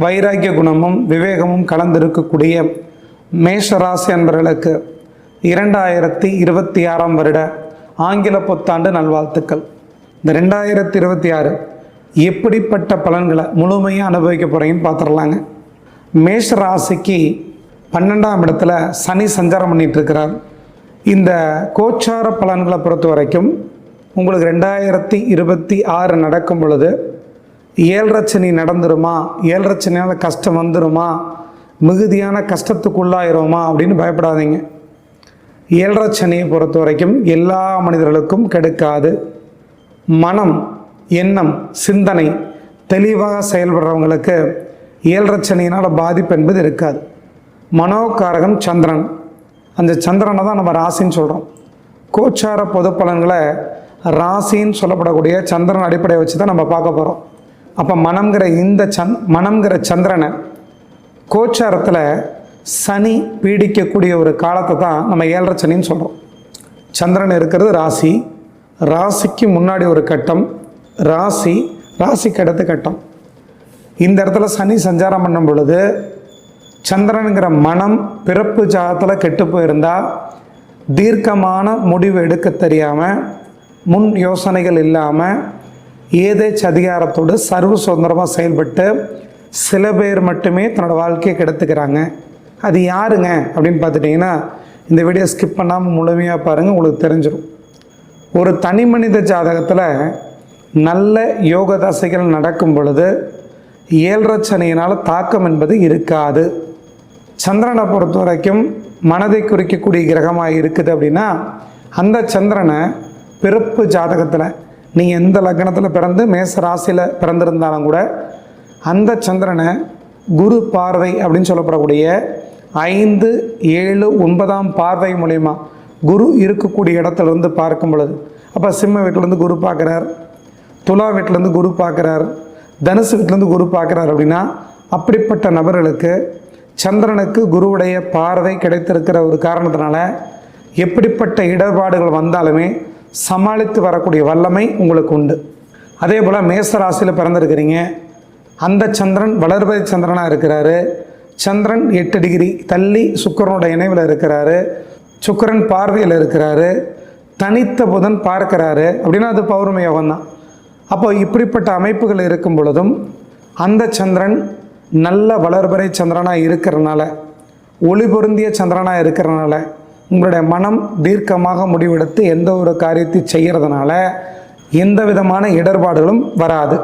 வைராக்கிய குணமும் விவேகமும் கலந்திருக்கக்கூடிய மேஷராசி என்பவர்களுக்கு இரண்டாயிரத்தி இருபத்தி ஆறாம் வருட ஆங்கில புத்தாண்டு நல்வாழ்த்துக்கள். இந்த ரெண்டாயிரத்தி இருபத்தி ஆறு எப்படிப்பட்ட பலன்களை முழுமையாக அனுபவிக்க போகிறீங்கன்னு பார்த்துடலாங்க மேஷ ராசிக்கு பன்னெண்டாம் இடத்துல சனி சஞ்சாரம் பண்ணிகிட்ருக்கிறார் இந்த கோச்சார பலன்களை பொறுத்த வரைக்கும் உங்களுக்கு ரெண்டாயிரத்தி இருபத்தி ஆறு நடக்கும் பொழுது ஏழரை சனி நடந்துருமா? ஏழரை சனியால் கஷ்டம் வந்துருமா? மிகுதியான கஷ்டத்துக்குள்ளாயிருமா அப்படின்னு பயப்படாதீங்க. ஏழரை சனியை பொறுத்த வரைக்கும் எல்லா மனிதர்களுக்கும் கெடுக்காது. மனம் எண்ணம் சிந்தனை தெளிவாக செயல்படுறவங்களுக்கு ஏழரை சனியினால் பாதிப்பு என்பது இருக்காது. மனோகாரகம் சந்திரன். அந்த சந்திரனை தான் நம்ம ராசின்னு சொல்கிறோம் கோச்சார பொது பலன்களை ராசின்னு சொல்லப்படக்கூடிய சந்திரன் அடிப்படையை வச்சு தான் நம்ம பார்க்க போகிறோம் அப்போ மனம்ங்கிற இந்த சந் மனம்ங்கிற சந்திரனை கோச்சாரத்தில் சனி பீடிக்கக்கூடிய ஒரு காலத்தை தான் நம்ம ஏழரை சனின்னு சொல்கிறோம் சந்திரன் இருக்கிறது ராசி. ராசிக்கு முன்னாடி ஒரு கட்டம். ராசி ராசிக்கு அடுத்த கட்டம். இந்த இடத்துல சனி சஞ்சாரம் பண்ணும் பொழுது சந்திரனுங்கிற மனம் பிறப்பு ஜாகத்தில் கெட்டு போயிருந்தால் தீர்க்கமான முடிவு எடுக்க தெரியாமல் முன் யோசனைகள் இல்லாமல் ஏதேச்ச அதிகாரத்தோடு சர்வ சுதந்திரமாக செயல்பட்டு சில பேர் மட்டுமே தன்னோட வாழ்க்கையை கெடுத்துக்கிறாங்க. அது யாருங்க? அப்படின்னு பார்த்துட்டிங்கன்னா இந்த வீடியோ ஸ்கிப் பண்ணாமல் முழுமையாக பாருங்கள் உங்களுக்கு தெரிஞ்சிடும் ஒரு தனி மனித ஜாதகத்தில் நல்ல யோக தசைகள் நடக்கும் பொழுது ஏழரை சனியினால் தாக்கம் என்பது இருக்காது. சந்திரனை பொறுத்த வரைக்கும் மனதை குறிக்கக்கூடிய கிரகமாக இருக்குது அப்படின்னா அந்த சந்திரனை பிறப்பு ஜாதகத்தில் நீங்கள் எந்த லக்னத்தில் பிறந்து மேச ராசியில் பிறந்திருந்தாலும் கூட அந்த சந்திரனை குரு பார்வை அப்படின்னு சொல்லப்படக்கூடிய ஐந்து ஏழு ஒன்பதாம் பார்வை மூலயமா குரு இருக்கக்கூடிய இடத்துல இருந்து பார்க்கும் பொழுது அப்போ சிம்ம வீட்டிலேருந்து குரு பார்க்குறார் துலா வீட்டிலேருந்து குரு பார்க்குறார் தனுசு வீட்டிலேருந்து குரு பார்க்குறார் அப்படின்னா அப்படிப்பட்ட நபர்களுக்கு சந்திரனுக்கு குருவுடைய பார்வை கிடைத்திருக்கிற ஒரு காரணத்தினால எப்படிப்பட்ட இடர்பாடுகள் வந்தாலுமே சமாளித்து வரக்கூடிய வல்லமை உங்களுக்கு உண்டு. அதே போல் மேச ராசியில் பிறந்திருக்கிறீங்க. அந்த சந்திரன் வளர்பதி சந்திரனாக இருக்கிறாரு. சந்திரன் எட்டு டிகிரி தள்ளி சுக்கரனோட இணைவில் இருக்கிறாரு. சுக்கரன் பார்வையில் இருக்கிறாரு. தனித்த புதன் பார்க்கிறாரு. அப்படின்னா அது பௌர்ணமி யோகம் தான் அப்போ இப்படிப்பட்ட அமைப்புகள் இருக்கும் பொழுதும் அந்த சந்திரன் நல்ல வளர்பறை சந்திரனாக இருக்கிறனால ஒளி பொருந்திய சந்திரனாக இருக்கிறனால உங்களுடைய மனம் தீர்க்கமாக முடிவெடுத்து எந்த ஒரு காரியத்தை செய்கிறதுனால எந்த விதமான இடர்பாடுகளும் வராது.